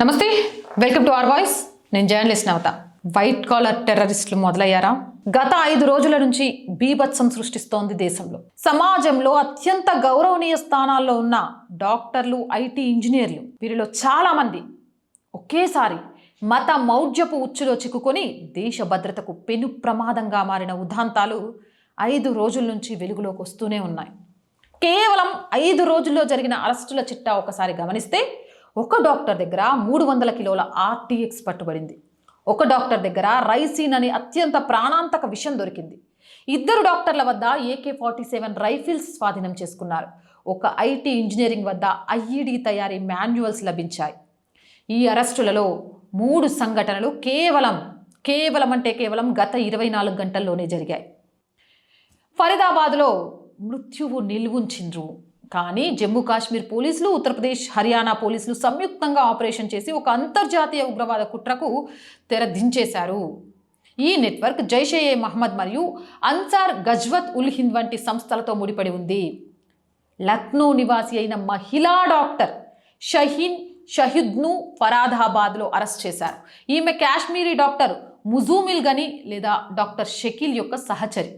నమస్తే welcome to R voice. నేను journalist నవత. White collar టెర్రరిస్టులు మొదలయ్యారా? గత ఐదు రోజుల నుంచి బీభత్సం సృష్టిస్తోంది దేశంలో. సమాజంలో అత్యంత గౌరవనీయ స్థానాల్లో ఉన్న డాక్టర్లు ఐటీ ఇంజనీర్లు వీరిలో చాలామంది ఒకేసారి మత మౌఢ్యపు ఉచ్చులో చిక్కుకొని దేశ భద్రతకు పెను ప్రమాదంగా మారిన ఉదాంతాలు ఐదు రోజుల నుంచి వెలుగులోకి వస్తూనే ఉన్నాయి. కేవలం ఐదు రోజుల్లో జరిగిన అరెస్టుల చిట్టా ఒకసారి గమనిస్తే ఒక డాక్టర్ దగ్గర మూడు వందల కిలోల ఆర్టీఎక్స్ పట్టుబడింది. ఒక డాక్టర్ దగ్గర రైసీన్ అనే అత్యంత ప్రాణాంతక విషయం దొరికింది. ఇద్దరు డాక్టర్ల వద్ద ఏకే ఫార్టీ సెవెన్ రైఫిల్స్ స్వాధీనం చేసుకున్నారు. ఒక ఐటీ ఇంజనీరింగ్ వద్ద ఐఈడి తయారీ మాన్యువల్స్ లభించాయి. ఈ అరెస్టులలో మూడు సంఘటనలు కేవలం కేవలం అంటే కేవలం గత ఇరవై నాలుగు గంటల్లోనే జరిగాయి. ఫరీదాబాద్లో మృత్యువు నిల్వుంచిండ్రు. కానీ జమ్మూ కాశ్మీర్ పోలీసులు ఉత్తరప్రదేశ్ హర్యానా పోలీసులు సంయుక్తంగా ఆపరేషన్ చేసి ఒక అంతర్జాతీయ ఉగ్రవాద కుట్రకు తెరదించేశారు ఈ నెట్వర్క్ జైషే ఏ మహమ్మద్ మరియు అన్సార్ గజ్వత్ ఉల్ హింద్ వంటి సంస్థలతో ముడిపడి ఉంది. లక్నో నివాసి అయిన మహిళా డాక్టర్ షహీన్ షహీద్ను ఫరాదాబాద్లో అరెస్ట్ చేశారు. ఈమె కాశ్మీరీ డాక్టర్ ముజూమిల్ గని లేదా డాక్టర్ షకీల్ యొక్క సహచరి.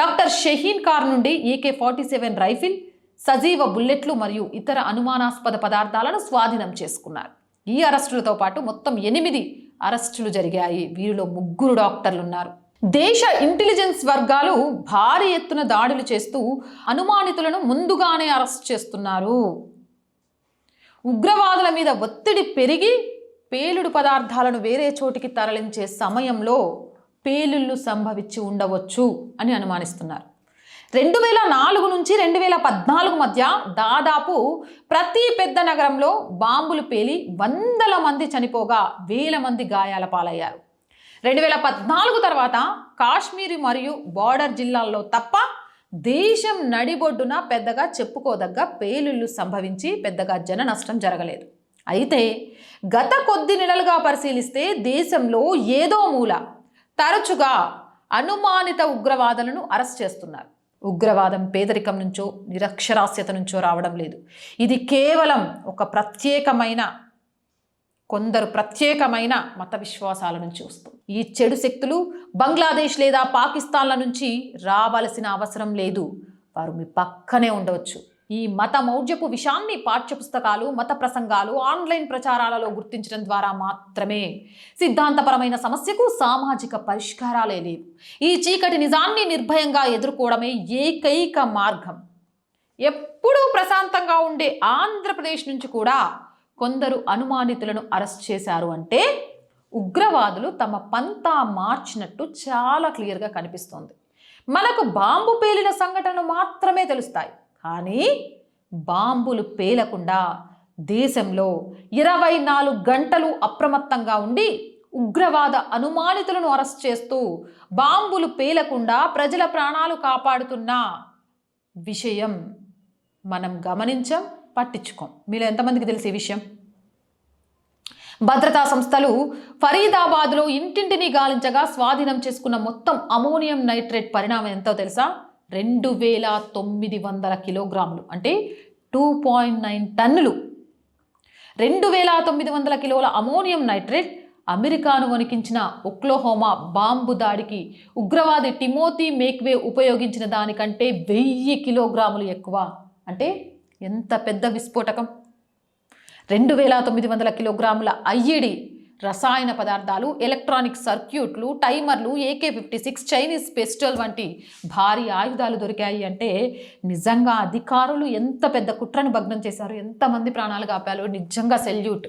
డాక్టర్ షహీన్ కార్ నుండి ఏకే ఫార్టీ సెవెన్ రైఫిల్ సజీవ బుల్లెట్లు మరియు ఇతర అనుమానాస్పద పదార్థాలను స్వాధీనం చేసుకున్నారు. ఈ అరెస్టులతో పాటు మొత్తం ఎనిమిది అరెస్టులు జరిగాయి. వీరిలో ముగ్గురు డాక్టర్లు ఉన్నారు దేశ ఇంటెలిజెన్స్ వర్గాలు భారీ ఎత్తున దాడులు చేస్తూ అనుమానితులను ముందుగానే అరెస్ట్ చేస్తున్నారు. ఉగ్రవాదుల మీద ఒత్తిడి పెరిగి పేలుడు పదార్థాలను వేరే చోటికి తరలించే సమయంలో పేలుళ్ళు సంభవించి ఉండవచ్చు అని అనుమానిస్తున్నారు. రెండు వేల నాలుగు నుంచి రెండు వేల పద్నాలుగు మధ్య దాదాపు ప్రతి పెద్ద నగరంలో బాంబులు పేలి వందల మంది చనిపోగా వేల మంది గాయాల పాలయ్యారు. రెండు వేల పద్నాలుగు తర్వాత కాశ్మీర్ మరియు బార్డర్ జిల్లాల్లో తప్ప దేశం నడిబొడ్డున పెద్దగా చెప్పుకోదగ్గ పేలుళ్ళు సంభవించి పెద్దగా జన నష్టం జరగలేదు. అయితే గత కొద్ది నెలలుగా పరిశీలిస్తే దేశంలో ఏదో మూల తరచుగా అనుమానిత ఉగ్రవాదులను అరెస్ట్ చేస్తున్నారు. ఉగ్రవాదం పేదరికం నుంచో నిరక్షరాస్యత నుంచో రావడం లేదు. ఇది కేవలం ఒక ప్రత్యేకమైన కొందరు ప్రత్యేకమైన మత విశ్వాసాల నుంచి వస్తుంది. ఈ చెడు శక్తులు బంగ్లాదేశ్ లేదా పాకిస్తాన్ల నుంచి రావలసిన అవసరం లేదు. వారు మీ పక్కనే ఉండవచ్చు. ఈ మత మౌఢ్యపు విషయాన్ని పాఠ్యపుస్తకాలు మత ప్రసంగాలు ఆన్లైన్ ప్రచారాలలో గుర్తించడం ద్వారా మాత్రమే. సిద్ధాంతపరమైన సమస్యకు సామాజిక పరిష్కారాలే లేవు. ఈ చీకటి నిజాన్ని నిర్భయంగా ఎదుర్కోవడమే ఏకైక మార్గం. ఎప్పుడూ ప్రశాంతంగా ఉండే ఆంధ్రప్రదేశ్ నుంచి కూడా కొందరు అనుమానితులను అరెస్ట్ చేశారు అంటే ఉగ్రవాదులు తమ పంతా మార్చినట్టు చాలా క్లియర్గా కనిపిస్తోంది. మనకు బాంబు పేలిన సంఘటనలు మాత్రమే తెలుస్తాయి. కానీ బాంబులు పేలకుండా దేశంలో ఇరవై నాలుగు గంటలు అప్రమత్తంగా ఉండి ఉగ్రవాద అనుమానితులను అరెస్ట్ చేస్తూ బాంబులు పేలకుండా ప్రజల ప్రాణాలు కాపాడుతున్న విషయం మనం గమనించం పట్టించుకోం. మీలో ఎంతమందికి తెలిసే విషయం? భద్రతా సంస్థలు ఫరీదాబాద్లో ఇంటింటిని గాలించగా స్వాధీనం చేసుకున్న మొత్తం అమోనియం నైట్రేట్ పరిణామం ఎంతో తెలుసా? రెండు వేల తొమ్మిది వందల కిలోగ్రాములు అంటే టూ పాయింట్ నైన్ టన్నులు. రెండు వేల తొమ్మిది వందల కిలోల అమోనియం నైట్రేట్ అమెరికాను వణికించిన ఒక్లోహోమా బాంబు దాడికి ఉగ్రవాది టిమోతీ మేక్వే ఉపయోగించిన దానికంటే వెయ్యి కిలోగ్రాములు ఎక్కువ. అంటే ఎంత పెద్ద విస్ఫోటకం? రెండు వేల తొమ్మిది వందల కిలోగ్రాముల ఐఈడి రసాయన పదార్థాలు ఎలక్ట్రానిక్ సర్క్యూట్లు టైమర్లు AK fifty six Chinese pistol వంటి భారీ ఆయుధాలు దొరికాయి అంటే నిజంగా అధికారులు ఎంత పెద్ద కుట్రను భగ్నం చేశారు ఎంతమంది ప్రాణాలు కాపారు నిజంగా సెల్యూట్.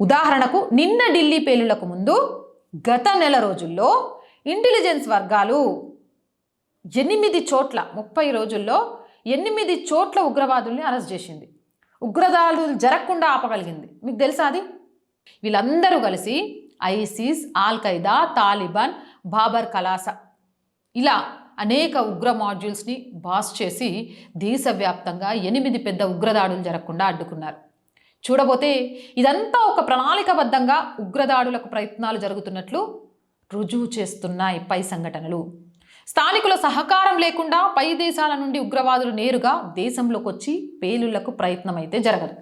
ఉదాహరణకు నిన్న ఢిల్లీ పేలులకు ముందు గత నెల రోజుల్లో ఇంటెలిజెన్స్ వర్గాలు ఎనిమిది చోట్ల ముప్పై రోజుల్లో ఎనిమిది చోట్ల ఉగ్రవాదుల్ని అరెస్ట్ చేసింది. ఉగ్రదాడులు జరగకుండా ఆపగలిగింది. మీకు తెలుసా అది? వీళ్ళందరూ కలిసి ISIS al Qaeda Taliban Babbar Khalsa ఇలా అనేక ఉగ్ర మాడ్యూల్స్ని బాస్ చేసి దేశవ్యాప్తంగా ఎనిమిది పెద్ద ఉగ్రదాడులు జరగకుండా అడ్డుకున్నారు. చూడబోతే ఇదంతా ఒక ప్రణాళికబద్ధంగా ఉగ్రదాడులకు ప్రయత్నాలు జరుగుతున్నట్లు రుజువు చేస్తున్నాయి పై సంఘటనలు. స్థానికుల సహకారం లేకుండా పై దేశాల నుండి ఉగ్రవాదులు నేరుగా దేశంలోకి వచ్చి పేలుళ్ళకు ప్రయత్నం అయితే జరగదు.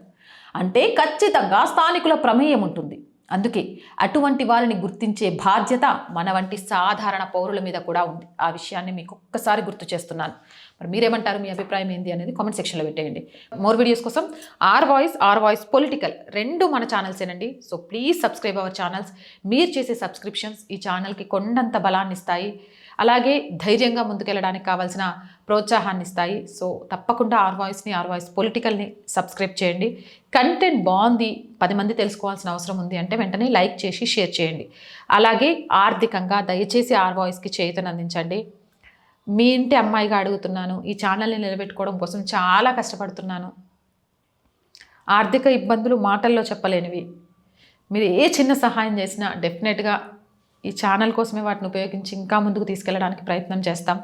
అంటే ఖచ్చితంగా స్థానికుల ప్రమేయం ఉంటుంది. అందుకే అటువంటి వారిని గుర్తించే బాధ్యత మన వంటి సాధారణ పౌరుల మీద కూడా ఉంది. ఆ విషయాన్ని మీకు ఒక్కసారి గుర్తు చేస్తున్నాను. మరి మీరేమంటారు? మీ అభిప్రాయం ఏంది అనేది కామెంట్ సెక్షన్లో పెట్టేయండి. మోర్ వీడియోస్ కోసం R voice R voice political రెండు మన ఛానల్సేనండి so please subscribe our channels మీరు చేసే సబ్స్క్రిప్షన్స్ ఈ ఛానల్కి కొండంత బలాన్ని ఇస్తాయి అలాగే ధైర్యంగా ముందుకెళ్ళడానికి కావాల్సిన ప్రోత్సాహాన్ని ఇస్తాయి సో తప్పకుండా ఆర్ వాయిస్ని ఆర్ వాయిస్ పొలిటికల్ని సబ్స్క్రైబ్ చేయండి. కంటెంట్ బాగుంది పది మంది తెలుసుకోవాల్సిన అవసరం ఉంది అంటే వెంటనే లైక్ చేసి షేర్ చేయండి. అలాగే ఆర్థికంగా దయచేసి ఆర్ వాయిస్కి చేయుతను అందించండి. మీ ఇంటి అమ్మాయిగా అడుగుతున్నాను ఈ ఛానల్ని నిలబెట్టుకోవడం కోసం చాలా కష్టపడుతున్నాను. ఆర్థిక ఇబ్బందులు మాటల్లో చెప్పలేనివి. మీరు ఏ చిన్న సహాయం చేసినా డెఫినెట్గా ఈ ఛానల్ కోసమే వాటిని ఉపయోగించి ఇంకా ముందుకు తీసుకెళ్ళడానికి ప్రయత్నం చేస్తాం.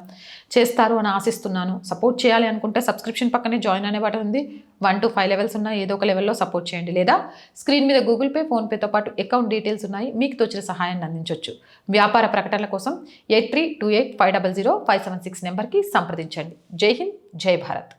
చేస్తారు అని ఆశిస్తున్నాను. సపోర్ట్ చేయాలి అనుకుంటే సబ్స్క్రిప్షన్ పక్కనే జాయిన్ అనే బటన్ ఉంది. వన్ టు ఫైవ్ లెవెల్స్ ఉన్నాయి. ఏదో ఒక లెవెల్లో సపోర్ట్ చేయండి. లేదా స్క్రీన్ మీద గూగుల్ పే ఫోన్పేతో పాటు అకౌంట్ డీటెయిల్స్ ఉన్నాయి. మీకు తోచిన సహాయాన్ని అందించవచ్చు వ్యాపార ప్రకటనల కోసం eight three two eight five double zero five seven six నెంబర్కి సంప్రదించండి. జై హింద్ జై భారత్.